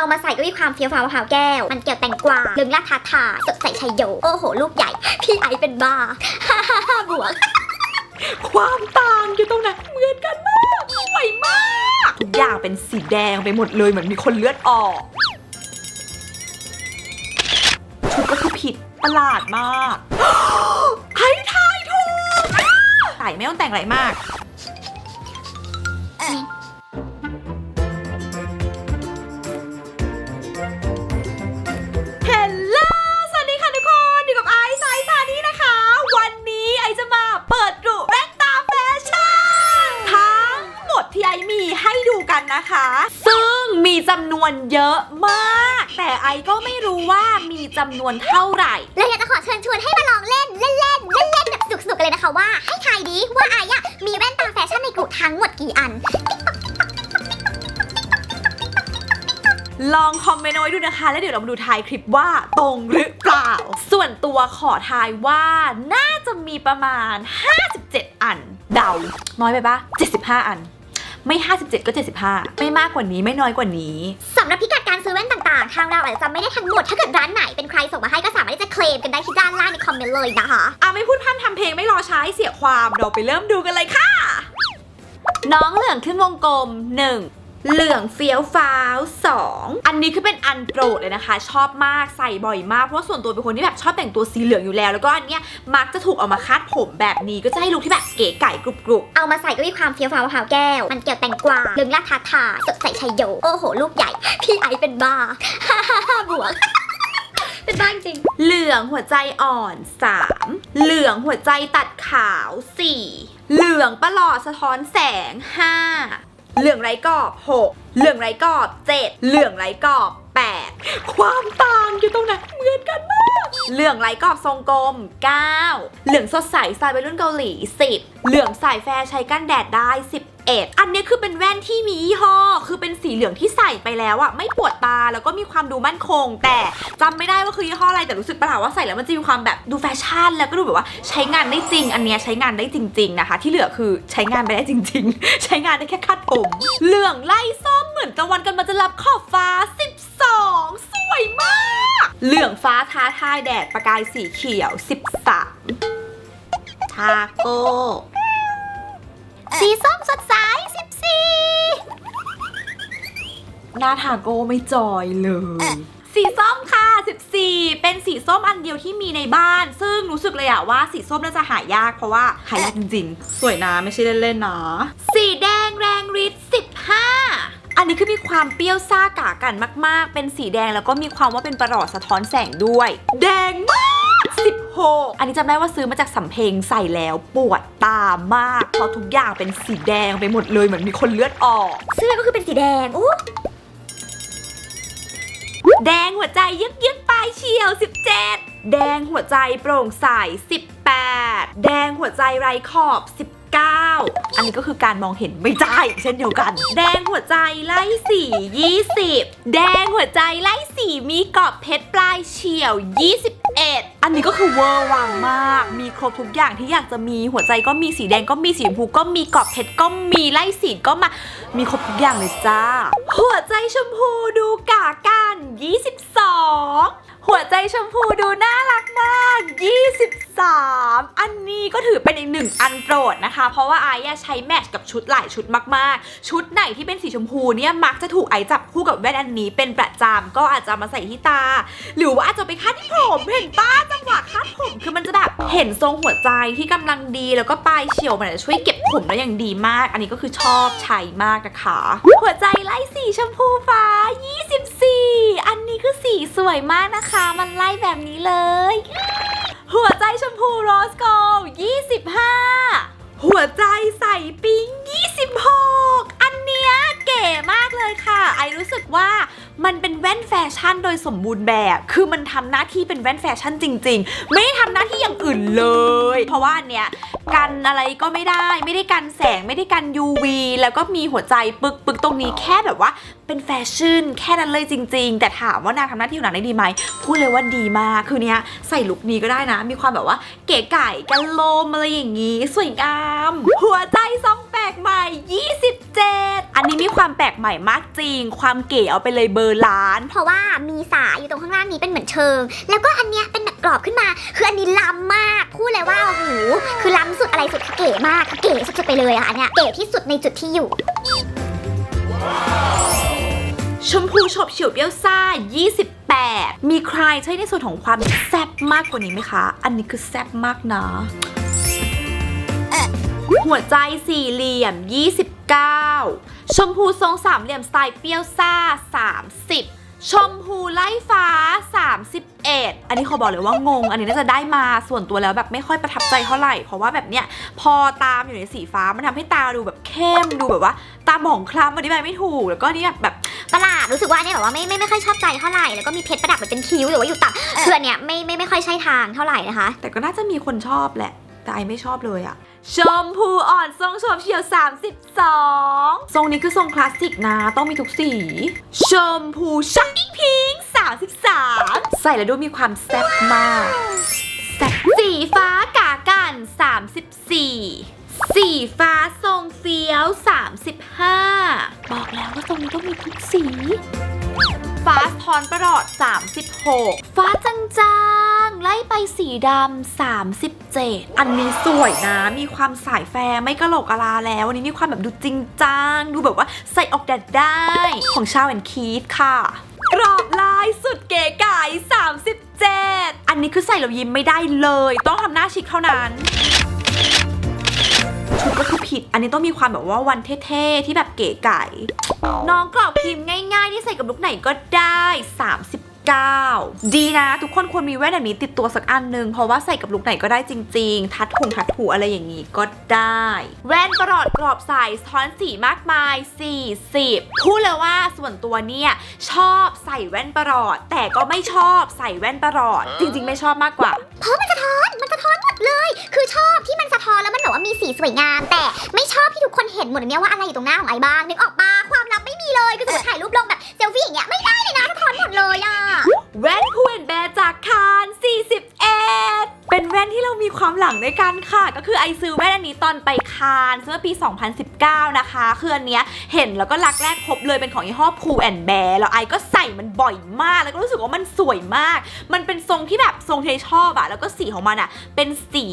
เอามาใส่ก็มีความเฟี้ยวฟ้าวมะพร้าวแก้ว มันเกี่ยวแตงกวาลึงราดทาทาสดใสชัยโย โอ้โห ลูกใหญ่ พี่ไอเป็นบ้าฮ่าฮ่าฮ่าบวก ความต่างอยู่ตรงไหนเหมือนกันมากสวยมากทุกอย่างเป็นสีแดงไปหมดเลยเหมือนมีคนเลือดออก ชุดก็คือผิดประหลาดมากให้ทายถูกใส่ไม่ต้องแต่งอะไรมาก เนนะคะ ซึ่งมีจำนวนเยอะมาก แต่ไอซ์ก็ไม่รู้ว่ามีจำนวนเท่าไหร่ เลยอยากจะขอเชิญชวนให้มาลองเล่นเล่นเล่นเล่นเล่นแบบสนุกๆกันเลยนะคะว่าให้ทายดีว่าไออะมีแว่นตาแฟชั่นในกลุ่มทั้งหมดกี่อัน ลองคอมเมนต์เอาไว้ดูนะคะ แล้วเดี๋ยวเรามาดูทายคลิปว่าตรงหรือเปล่า ส่วนตัวขอทายว่าน่าจะมีประมาณ 57 อัน เดา น้อยไปปะ75 อัน ไม่ 57 ก็ 75 ไม่มากกว่านี้ไม่น้อยกว่านี้ สำหรับพิกัดการซื้อแว่นต่างๆ ทางเราอาจจะจำไม่ได้ทั้งหมด ถ้าเกิดร้านไหนเป็นใครส่งมาให้ก็สามารถที่จะเคลมกันได้ที่ด้านล่างในคอมเมนต์เลยนะคะอะไม่พูดพร่ำทำเพลงไม่รอช้าให้เสียความเราไปเริ่มดูกันเลยค่ะ น้องเหลืองขึ้นวงกลม 1 เหลืองเฟี้ยวฟ้าว 2 อันนี้คือเป็นอันโปรดเลยนะคะ ชอบมากใส่บ่อยมาก เพราะว่าส่วนตัวเป็นคนที่แบบชอบแต่งตัวสีเหลืองอยู่แล้ว แล้วก็อันเนี้ยมักจะถูกเอามาคาดผมแบบนี้ก็จะให้ลุคที่แบบเก๋ไก่กรุบกรุบเอามาใส่ก็มีความเฟี้ยวฟ้าวมะพร้าวแก้ว มันเกี่ยวแตงกวาลึงราดทาทาสดใสชัยโย โอ้โห ลูกใหญ่ พี่ไอเป็นบ้าฮ่าฮ่าฮ่าบวกเป็นบ้าจริง เหลืองหัวใจอ่อน 3 เหลืองหัวใจตัดขาว 4 เหลืองประหลอดสะท้อนแสง 5 เหลืองไร้กรอบ 6 เหลืองไร้กรอบ 7 เหลืองไร้กรอบ 8 ความต่างอยู่ตรงไหนเหมือนกันม เหลืองไร้กรอบทรงกลม 9 เหลืองสดใสสไตล์วัยรุ่นเกาหลี 10 เหลืองสายแฟร์ใช้กันแดดได้11อันนี้คือเป็นแว่นที่มียี่ห้อ คือเป็นสีเหลืองที่ใส่ไปแล้วอะไม่ปวดตาแล้วก็มีความดูมั่นคง แต่จำไม่ได้ว่าคือยี่ห้ออะไรแต่รู้สึกประหลาดว่าใส่แล้วมันจะมีความแบบดูแฟชั่น แล้วก็ดูแบบว่าใช้งานได้จริง อันนี้ใช้งานได้จริง ๆนะคะ ที่เหลือคือใช้งานไม่ได้จริง ๆ ใช้งานได้แค่คาดผม เหลืองไล่ส้มเหมือนตะวันกันมาจะรับขอบฟ้า 12 สวยมาก เหลืองฟ้าท้าทายแดดประกายสีเขียว 13 ทาโก้ สีส้มสดใสหน้าทาโก้ไม่จอยเลย สีส้มค่ะ 14 เป็นสีส้มอันเดียวที่มีในบ้าน ซึ่งรู้สึกเลยอะว่าสีส้มน่าจะหายากเพราะว่าหายากจริงๆ สวยนะไม่ใช่เล่นๆนะ สีแดงแรงฤทธิ์15 อันนี้คือมีความเปรี้ยวซ่ากากันมาก ๆ เป็นสีแดงแล้วก็มีความว่าเป็นประหลอดสะท้อนแสงด้วย แดงมาก16อันนี้จำได้ว่าซื้อมาจากสำเพ็งใส่แล้วปวดตามากเพราะทุกอย่างเป็นสีแดงไปหมดเลยเหมือนมีคนเลือดออกๆเสื้อก็คือเป็นสีแดงอู้แดงหัวใจยึกยึกปลายเฉียว 17 แดงหัวใจโปร่งใส 18 แดงหัวใจไร้ขอบ 9 อันนี้ก็คือการมองเห็นไม่ได้เช่นเดียวกัน แดงหัวใจไล่สี20 แดงหัวใจไล่สีมีกรอบเพชรปลายเฉียว 21 อันนี้ก็คือเวอร์วังมาก มีครบทุกอย่างที่อยากจะมีหัวใจก็มีสีแดงก็มีสีชมพูก็มีกรอบเพชรก็มีไล่สีก็มา มีครบทุกอย่างเลยจ้า หัวใจชมพูดูกากัน 22 หัวใจชมพูดูน่ารักมาก 23 อันนี้ก็ถือเป็นอีกหนึ่งอันโปรดนะคะ เพราะว่าไอ้ใช้แมทช์กับชุดหลายชุดมากๆ ชุดไหนที่เป็นสีชมพูเนี่ยมักจะถูกไอจับคู่กับแว่นอันนี้เป็นประจำก็อาจจะมาใส่ที่ตา หรือว่าอาจจะไปคาดที่ผมเห็นป้าจังหวะคาดผมคือมันจะแบบเห็นทรงหัวใจที่กำลังดีแล้วก็ปลายเฉียวมันจะช่วยเก็บผมได้อย่างดีมาก อันนี้ก็คือชอบใช้มากนะคะ หัวใจไล่สีชมพูฟ้า 24 อันนี้คือสีสวยมากนะคะมันไล่แบบนี้เลย หัวใจชมพูโรสโกล25 หัวใจใส่ปิ๊ง 26 อันเนี้ยเก๋มากเลยค่ะ ไอรู้สึกว่ามันเป็นแว่นแฟชั่นโดยสมบูรณ์แบบ คือมันทำหน้าที่เป็นแว่นแฟชั่นจริง ๆ ไม่ได้ทำหน้าที่อย่างอื่นเลย เพราะว่าอันเนี้ย กันอะไรก็ไม่ได้ ไม่ได้กันแสงไม่ได้กัน UV แล้วก็มีหัวใจปึกปึกตรงนี้แค่แบบว่าเป็นแฟชั่นแค่นั้นเลยจริง ๆ แต่ถามว่านางทำหน้าที่ของนางได้ดีไหมพูดเลยว่าดีมากคือเนี้ยใส่ลุคนี้ก็ได้นะ มีความแบบว่าเก๋ไก่กันลมอะไรอย่างงี้ สวยงาม หัวใจสองแปลกใหม่ 27 อันนี้มีความแปลกใหม่มากจริง ความเก๋เอาไปเลยเบอร์ล้าน เพราะว่ามีสายอยู่ตรงข้างล่างนี้เป็นเหมือนเชิง แล้วก็อันเนี้ยเป็นแบบกรอบขึ้นมา คืออันนี้ล้ำมากพูดเลยว่าโอ้โหคือล้ำสุดอะไรสุดคือเก๋มากคือเก๋สุดๆไปเลยอะอันเนี้ยเก๋ที่สุดในจุดที่อยู่ ชมพูฉบเฉียวเปรี้ยวซ่า 28 มีใครใช้ในส่วนของความแซ่บมากกว่านี้ไหมคะ อันนี้คือแซ่บมากนะ หัวใจสี่เหลี่ยม 29 ชมพูทรงสามเหลี่ยมสไตล์เปรี้ยวซ่า 30 ชมพูไล่ฟ้า 31 อันนี้ขอบอกเลยว่างง อันนี้น่าจะได้มาส่วนตัวแล้วแบบไม่ค่อยประทับใจเท่าไหร่ เพราะว่าแบบเนี้ยพอตามอยู่ในสีฟ้ามันทำให้ตาดูแบบเข้มดูแบบว่า ตาหมองคล้ำอธิบายไม่ถูก แล้วก็นี่แบบประหลาดรู้สึกว่าเนี้ยแบบว่าไม่ไม่ไม่ค่อยชอบใจเท่าไหร่แล้วก็มีเพชรประดับแบบเป็นคิ้วหรือว่าอยู่ต่ำคืออันเนี้ยไม่ไม่ไม่ค่อยใช่ทางเท่าไหร่นะคะ แต่ก็น่าจะมีคนชอบแหละ แต่ไอไม่ชอบเลยอะชมพูอ่อนทรงโฉบเฉียว 32 ทรงนี้คือทรงคลาสสิกนะ ต้องมีทุกสี ชมพูช็อกกิ้งพิงค์33 ใส่แล้วดูมีความแซ่บมากแซ่บสีฟ้ากากัน 34สีฟ้าทรงเฟี้ยว 35 บอกแล้วว่าทรงนี้ต้องมีทุกสี ฟ้าสะทอนประหลอด 36 ฟ้าจางๆ ไล่ไปสีดำ37 อันนี้สวยนะ มีความสายแฟร์ไม่กระโหลกกะลาแล้ว อันนี้มีความแบบดูจริงจัง ดูแบบว่าใส่ออกแดดได้ ของชาวแอนคีดค่ะ กรอบลายสุดเก๋ไก่37 อันนี้คือใส่แล้วยิ้มไม่ได้เลย ต้องทำหน้าชิคเท่านั้นชุดก็คือผิด อันนี้ต้องมีความแบบว่าวันเท่ๆ ที่แบบเก๋ไก่ น้องกรอบพิมพ์ง่ายๆ ที่ใส่กับลุกไหนก็ได้ 9 ดีนะ ทุกคนควรมีแว่นแบบนี้ติดตัวสักอันหนึง เพราะว่าใส่กับลุกไหนก็ได้จริง ๆ ทัดถุงทัดถูอะไรอย่างนี้ก็ได้ แว่นประหลอดกรอบใสสะท้อนสีมากมาย 40พูดเลยว่าส่วนตัวเนี่ยชอบใส่แว่นประหลอด แต่ก็ไม่ชอบใส่แว่นประหลอด จริง ๆ ไม่ชอบมากกว่า เพราะมันสะท้อนมันสะท้อนหมดเลย คือชอบที่มันสะท้อนแล้วมันแบบว่ามีสีสวยงาม แต่ไม่ชอบที่ทุกคนเห็นหมดเนี่ยว่าอะไรอยู่ตรงหน้าของไอ้บ้างนึกออกปะความลับไม่มีเลยคือสมมติถ่ายรูปลงแบบเซลฟี่อย่างเงี้ย ด้วยกันค่ะ ก็คือไอซื้อแว่นอันนี้ตอนไปคานเมื่อปี 2019 นะคะคืออันเนี้ยเห็นแล้วก็รักแรกพบเลยเป็นของยี่ห้อพูแอนแบร์แล้วไอก็ใส่มันบ่อยมาก แล้วก็รู้สึกว่ามันสวยมาก มันเป็นทรงที่แบบทรงที่ชอบอะแล้วก็สีของมันอะเป็นสี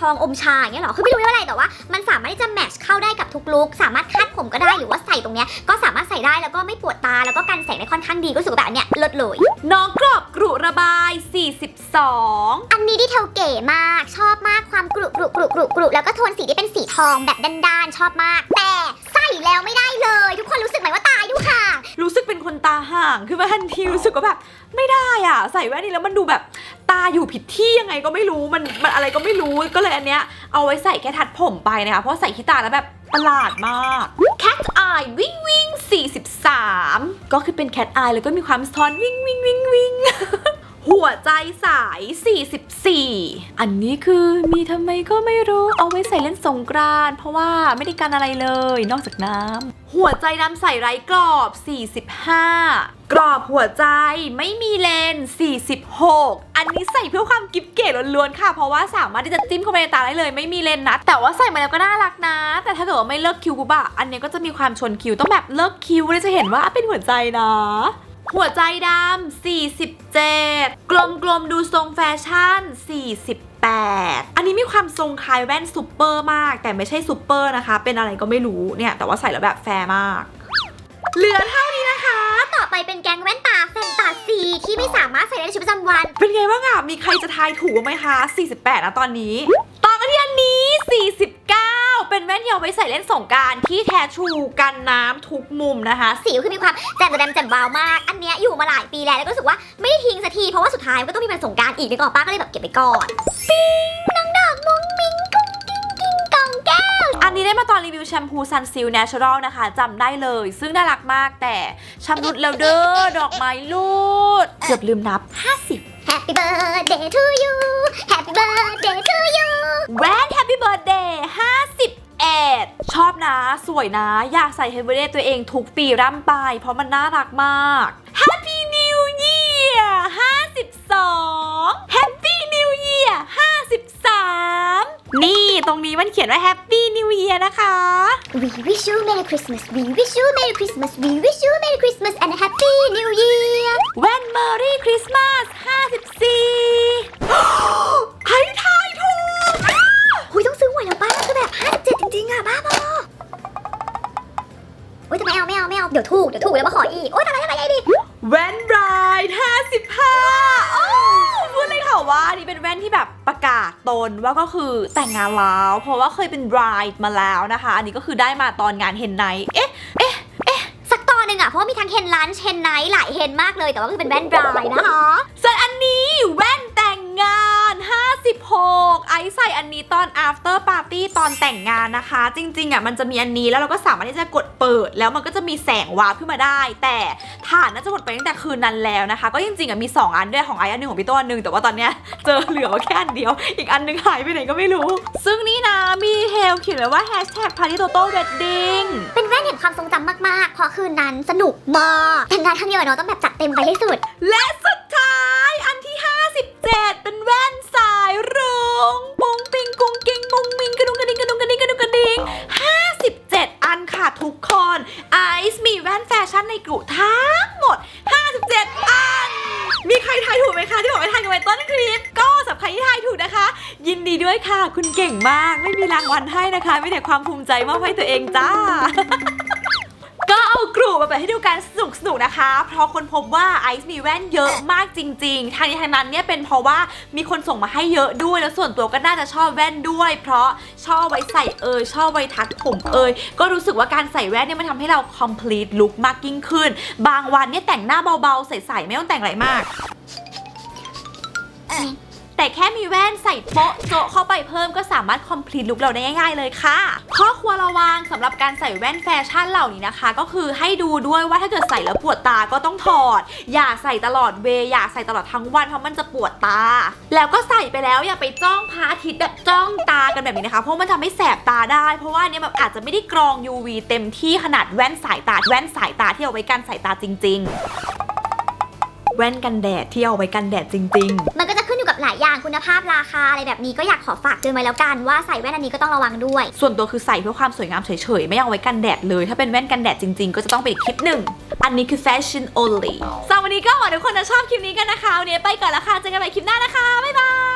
ทองอมชาอย่างเงี้ยหรอ คือไม่รู้ว่าอะไรแต่ว่า มันสามารถที่จะแมทช์เข้าได้กับทุกลุคสามารถคาดผมก็ได้หรือว่าใส่ตรงเนี้ยก็สามารถใส่ได้แล้วก็ไม่ปวดตาแล้วก็กันแสงได้ค่อนข้างดีก็รู้สึกว่าแบบอันเนี้ยเลิศเลย น้องกรอบกรุระบาย 42 อันนี้ดีเทลเก๋มากชอบมากความกรุกรุกรุกรุกรุแล้วก็โทนสีที่เป็นสีทองแบบด้านๆชอบมาก แต่ใส่แล้วไม่ได้เลย ทุกคนรู้สึกไหมว่าตายดูค่ะ รู้สึกเป็นคน ตาห่างขึ้นมาทันทีรู้สึกว่าแบบไม่ได้อะ ใส่แว่นนี้แล้วมันดูแบบตาอยู่ผิดที่ยังไงก็ไม่รู้มันมันอะไรก็ไม่รู้ก็เลยอันเนี้ยเอาไว้ใส่แค่ทัดผมไปนะคะเพราะใส่ที่ตาแล้วแบบประหลาดมาก Cat Eye วิ่งวิ่ง43 ก็คือเป็น Cat Eye แล้วก็มีความสะท้อนวิ่งวิ่งวิ่งวิ่ง หัวใจสาย 44 อันนี้คือมีทำไมก็ไม่รู้เอาไว้ใส่เล่นสงกรานเพราะว่าไม่ได้กันอะไรเลย นอกจากน้ำหัวใจดำใส่ไร้กรอบ 45 กรอบหัวใจไม่มีเลน 46 อันนี้ใส่เพื่อความกิ๊บเก๋ล้วนๆค่ะ เพราะว่าสามารถที่จะจิ้มเข้าไปในตาได้เลยไม่มีเลนนะ แต่ว่าใส่มาแล้วก็น่ารักนะ แต่ถ้าเกิดว่าไม่เลิกคิวปุ๊บอะอันนี้ก็จะมีความชนคิวต้องแบบเลิกคิวเลยจะเห็นว่าเป็นหัวใจนะ หัวใจดำ47 กลมกลมๆดูทรงแฟชั่น 48 อันนี้มีความทรงคล้ายแว่นซูเปอร์มาก แต่ไม่ใช่ซูเปอร์นะคะ เป็นอะไรก็ไม่รู้เนี่ยแต่ว่าใส่แล้วแบบแฟร์มาก เหลือเท่านี้นะคะ ต่อไปเป็นแก๊งแว่นตาแฟนตาซีที่ไม่สามารถใส่ได้ในชีวิตประจำวัน เป็นไงบ้างอะมีใครจะทายถูกบ้างไหมคะ 48นะตอนนี้ต่อกันที่อันนี้ 49 เป็นแว่นที่เอาไว้ใส่เล่นสงกรารที่แท้ทรูกันน้ำทุกมุมนะคะสีคือมีความแจ่มแดมแจ่มวาวมาก อันเนี้ยอยู่มาหลายปีแล้วแล้วก็รู้สึกว่าไม่ได้ทิ้งสักทีเพราะว่าสุดท้ายมันก็ต้องมีวันสงกรารอีกนึกออกป้าก็เลยแบบเก็บไปก่อนปิ๊งน้องดอกมุ้งมิ้งกุ้งกิ้งกิ้งกองแก้วอันนี้ได้มาตอนรีวิวแชมพูซันซิล Natural นะคะจำได้เลย ซึ่งน่ารักมากแต่ชำรุดแล้วเด้อดอกไม้ลูดเกือบลืมนับ 50 Happy birthday to you Happy birthday to you แว่น Happy Birthday 51ชอบนะ สวยนะ อยากใส่ Happy Birthday ตัวเองทุกปีร่ำไป เพราะมันน่ารักมาก Happy New Year 52 Happy New Year 53 นี่ตรงนี้มันเขียนว่า Happy New Year นะคะ We wish you Merry Christmas We wish you Merry Christmas We wish you Merry Christmas and a Happy New Year แว่น Merry Christmas ว่าก็คือแต่งงานแล้ว เพราะว่าเคยเป็นบรายมาแล้วนะคะ อันนี้ก็คือได้มาตอนงานเฮนไนเอ๊ะเอ๊ะเอ๊ะสักตอนหนึ่งอะเพราะว่ามีทั้งเฮนลันช์เฮนไนท์หลายเฮนมากเลยแต่ว่าคือเป็นแว่นบรายนะคะส่วนอันนี้แว่นแต่งงาน 56ไอซ์ใส่อันนี้ตอน after party ตอนแต่งงานนะคะ จริงๆอะมันจะมีอันนี้แล้วเราก็สามารถที่จะกดเปิด แล้วมันก็จะมีแสงวาบขึ้นมาได้ แต่ฐานน่าจะหมดไปตั้งแต่คืนนั้นแล้วนะคะ ก็จริงๆอะมี 2 อันด้วยของไอซ์อันหนึงของพี่ต้นอันหนึงแต่ว่าตอนเนี้ยเจอเหลือแค่อันเดียว อีกอันหนึงหายไปไหนก็ไม่รู้ ซึ่งนี่นะมีเทลเขียนไว้ว่า hashtag party toto wedding เป็นแว่นเห็นความทรงจำมากๆเพราะคืนนั้นสนุกมากแต่งงานครั้งเดียวอะเนาะต้องแบบจัดเต็มไปให้สุด และสุดท้ายอันที่ 57เป็นแว่นสายรุ้งปุ้งปิงกุ้งกิ้งมุงมิงกระดุงกระดิ่งกระดุงกระดิ่งกระดุงกระดิ่ง57อันค่ะทุกคนไอซ์มีแว่นแฟชั่นในกลุ่ทั้งหมด 57 อัน มีใครทายถูกไหมคะ ที่บอกให้ทายกันไว้ต้นคลิป ก็สำหรับใครที่ทายถูกนะคะ ยินดีด้วยค่ะ คุณเก่งมาก ไม่มีรางวัลให้นะคะไม่แต่ความภูมิใจมอบให้ตัวเองจ้า ก็เอากลุ่มมาเปิดให้ดูกันสนุกสนุกๆนะคะ เพราะคนพบว่าไอซ์มีแว่นเยอะมากจริง ๆ ทางนี้ทางนั้นเนี่ยเป็นเพราะว่ามีคนส่งมาให้เยอะด้วย แล้วส่วนตัวก็น่าจะชอบแว่นด้วย เพราะชอบไว้ใส่เอยชอบไว้ทักผมเอยก็รู้สึกว่าการใส่แว่นเนี่ยมันทำให้เรา complete look มากยิ่งขึ้น บางวันเนี่ยแต่งหน้าเบาๆ ใสๆไม่ต้องแต่งอะไรมาก แต่แค่มีแว่นใส่โป๊ะโจเข้าไปเพิ่มก็สามารถ complete look เราได้ง่ายๆเลยค่ะ ข้อควรระวังสำหรับการใส่แว่นแฟชั่นเหล่านี้นะคะ ก็คือให้ดูด้วยว่าถ้าเกิดใส่แล้วปวดตาก็ต้องถอด อย่าใส่ตลอดเวอย่าใส่ตลอดทั้งวันเพราะมันจะปวดตา แล้วก็ใส่ไปแล้วอย่าไปจ้องพระอาทิตย์แบบจ้องตากันแบบนี้นะคะเพราะมันทำให้แสบตาได้ เพราะว่าเนี่ยแบบอาจจะไม่ได้กรอง UV เต็มที่ขนาดแว่นสายตาแว่นสายตาที่เอาไว้กันสายตาจริง ๆ แว่นกันแดดที่เอาไว้กันแดดจริงๆมันก็จะขึ้น หลายอย่างคุณภาพราคาอะไรแบบนี้ก็อยากขอฝากเตือนไว้แล้วกันว่าใส่แว่นอันนี้ก็ต้องระวังด้วย ส่วนตัวคือใส่เพื่อความสวยงามเฉยๆ ไม่เอาไว้กันแดดเลย ถ้าเป็นแว่นกันแดดจริงๆ ก็จะต้องเป็นอีกคลิปหนึ่ง อันนี้คือ fashion only สำหรับวันนี้ก็หวังทุกคนจะชอบคลิปนี้กันนะคะวันนี้ไปก่อนแล้วค่ะเจอกันใหม่คลิปหน้านะคะบ๊ายบาย